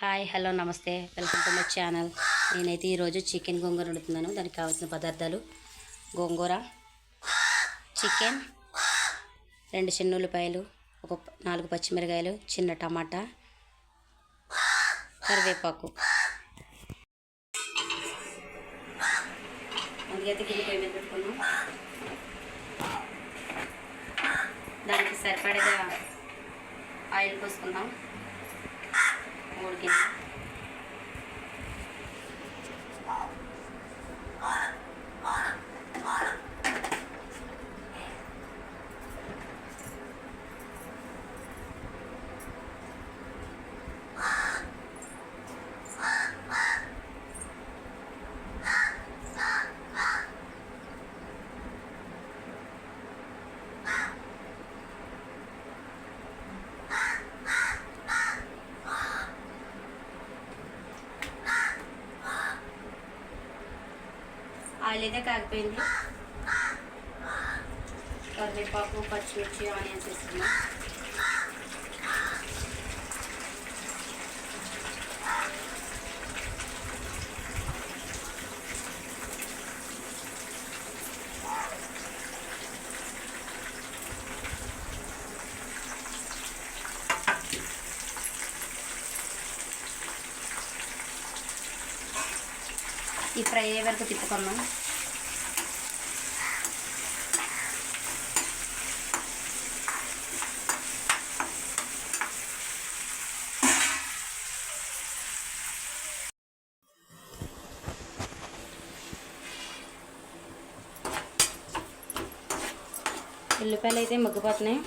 Hi hello నమస్తే. Welcome to my channel. నేనైతే ఈరోజు చికెన్ గోంగూర వండుతున్నాను. దానికి కావాల్సిన పదార్థాలు గోంగూర చికెన్ రెండు చిన్న ఉల్లిపాయలు ఒక నాలుగు పచ్చిమిరకాయలు చిన్న టమాటా కరివేపాకు. అందుకైతే గిన్నె పొయ్యి మీద పెట్టుకున్నాం. దానికి సరిపడగా ఆయిల్ పోసుకుందాం. Burger. ఆయిల్ అయితే కాగిపోయింది. కరివేపాకు పచ్చిమిర్చి ఆనియన్స్ వేసుకున్నాం. ఈ ఫ్రై అయ్యే వరకు తిప్పుకున్నాం ఉల్లిపాయలు అయితే మగ్గిపోతున్నాయి.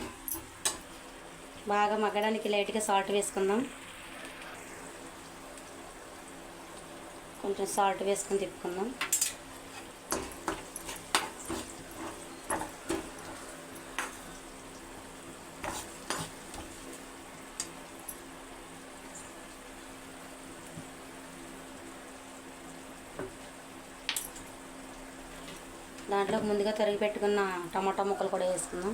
బాగా మగ్గడానికి లైట్గా సాల్ట్ వేసుకుందాం. కొంచెం సాల్ట్ వేసుకొని తిప్పుకుందాం. దాంట్లో ముందుగా తరిగి పెట్టుకున్న టమాటా ముక్కలు కూడా వేసుకుందాం.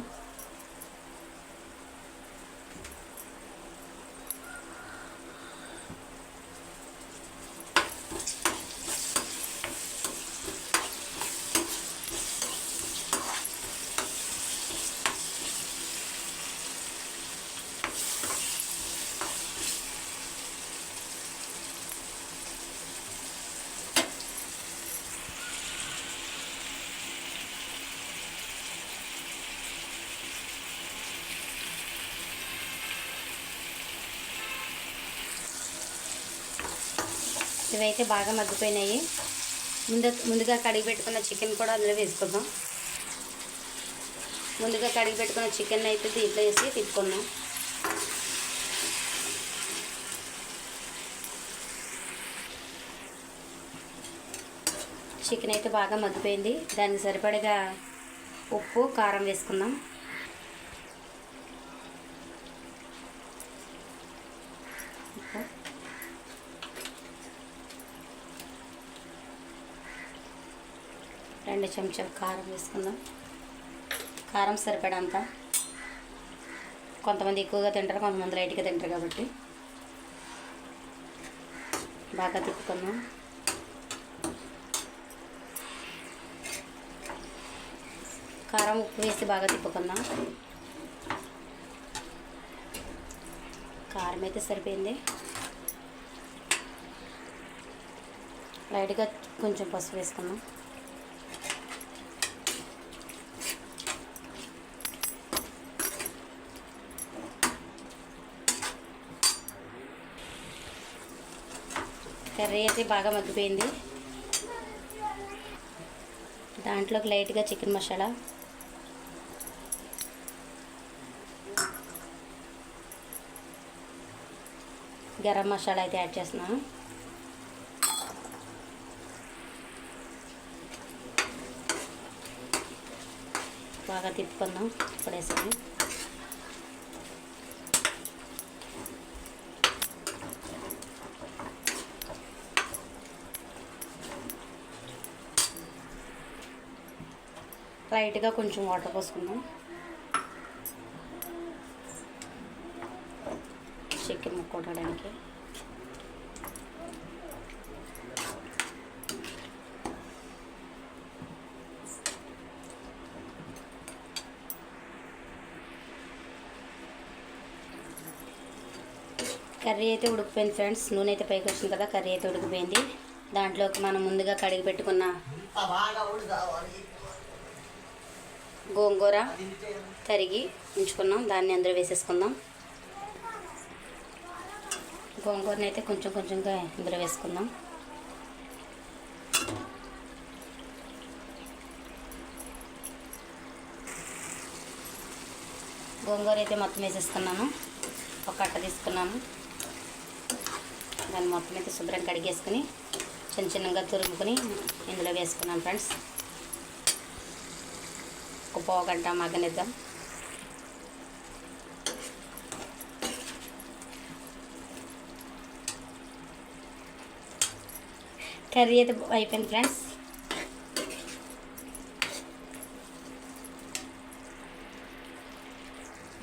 ఇవైతే బాగా మగ్గిపోయినాయి. ముందు ముందుగా కడిగి పెట్టుకున్న చికెన్ కూడా అందులో వేసుకుందాం. ముందుగా కడిగి పెట్టుకున్న చికెన్ అయితే దీంట్లో వేసి తిప్పుకున్నాం చికెన్ అయితే బాగా మగ్గిపోయింది. దానికి సరిపడగా ఉప్పు కారం వేసుకుందాం ఉప్పు రెండు చెంచాలు కారం వేసుకుందాం. కారం సరిపడంత. కొంతమంది ఎక్కువగా తింటారు కొంతమంది లైట్గా తింటారు కాబట్టి. బాగా తిప్పుకుందాం. కారం ఉప్పు వేసి బాగా తిప్పుకుందాం. కారం అయితే సరిపోయింది. లైట్గా కొంచెం పసుపు వేసుకుందాం. కర్రీ అయితే బాగా మగ్గిపోయింది. దాంట్లోకి లైట్గా చికెన్ మసాలా. గరం మసాలా అయితే యాడ్ చేస్తున్నాను. బాగా తిప్పుకుందాం. ఇప్పుడేసాను లైట్గా కొంచెం వాటర్ పోసుకుందాం. చికెన్ ముక్కొట్టడానికి కర్రీ అయితే ఉడికిపోయింది ఫ్రెండ్స్. నూనె అయితే పైకి వచ్చింది కదా కర్రీ అయితే ఉడికిపోయింది. దాంట్లోకి మనం ముందుగా కడిగి పెట్టుకున్న గోంగూర తరిగి ఉంచుకున్నాం. దాన్ని అందులో వేసేసుకుందాం. గోంగూరని అయితే కొంచెం కొంచెంగా ఇందులో వేసుకుందాం. గోంగూర అయితే మొత్తం వేసేసుకున్నాను. ఒక కట్ట తీసుకున్నాను. దాన్ని మొత్తం అయితే శుభ్రం కడిగేసుకుని చిన్న చిన్నగా తురుముకొని ఇందులో వేసుకున్నాను ఫ్రెండ్స్. ఒక మగనిద్దాం మగ్గనిద్దాం. కర్రీ అయితే అయిపోయింది ఫ్రెండ్స్.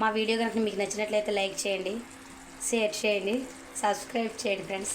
మా వీడియో కనుక మీకు నచ్చినట్లయితే లైక్ చేయండి షేర్ చేయండి సబ్స్క్రైబ్ చేయండి ఫ్రెండ్స్.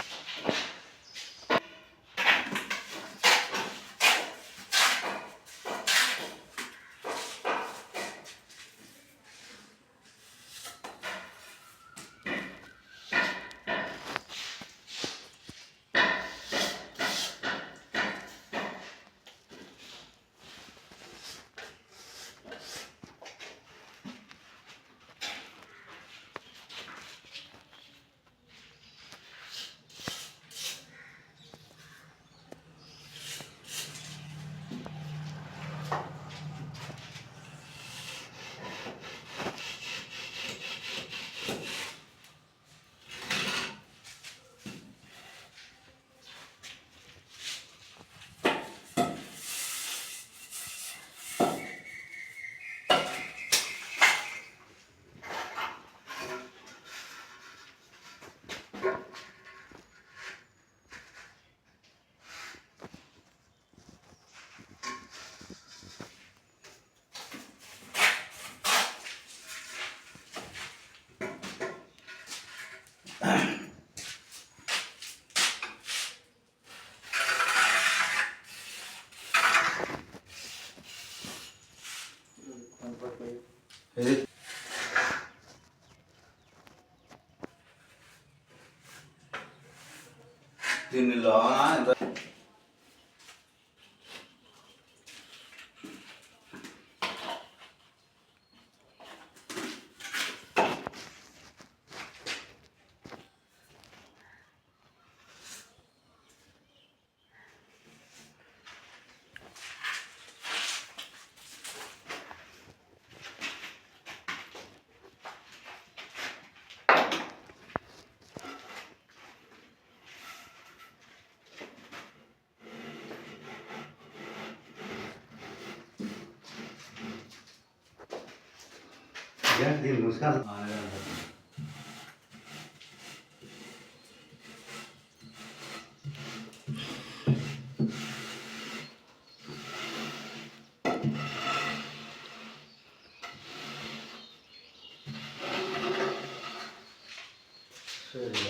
దీనిలో ఎంత गैस Sure.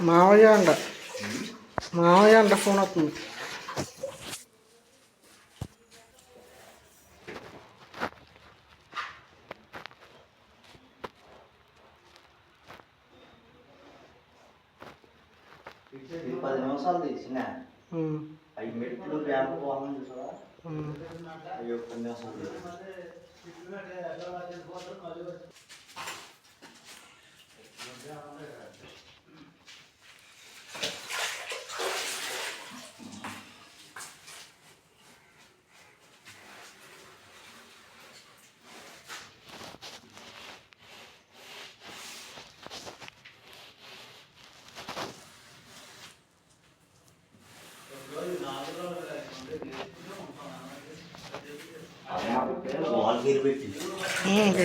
మావయ్య అంట. మావయ్య అంట ఫోన్ వస్తుంది. ఇది పది నిమిషాలు తీసిన అవి మెట్లు ర్యాంప్ వాహనం చూసావా ఉమ్. అవి ఒక్క నిమిషాలు పెట్టి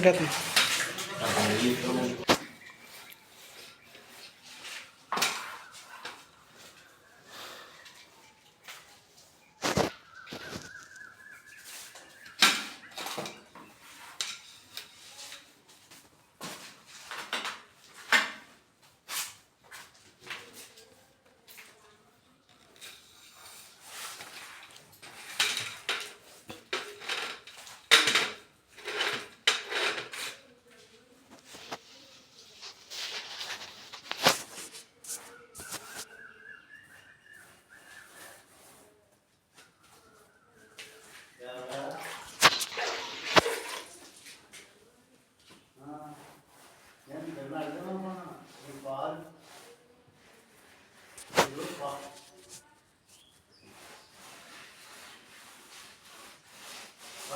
Obrigado.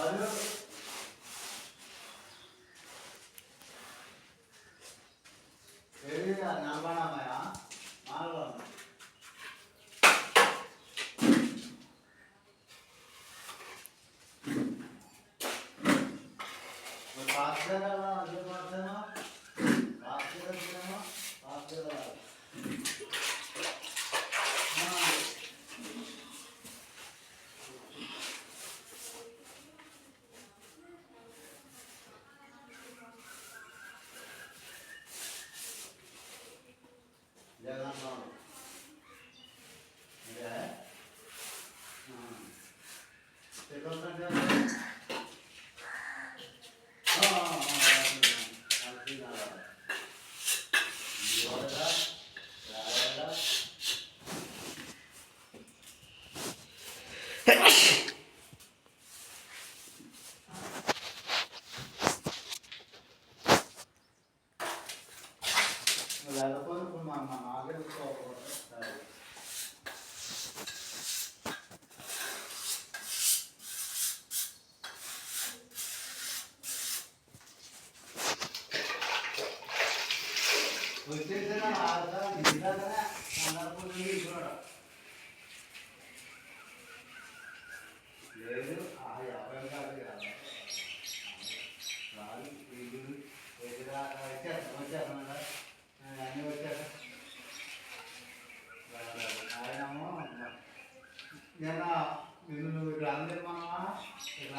Obrigado. ఆయనమో నిన్న నిన్ను నువ్వు ఇక్కడ అందరి మనమా ఇక్కడ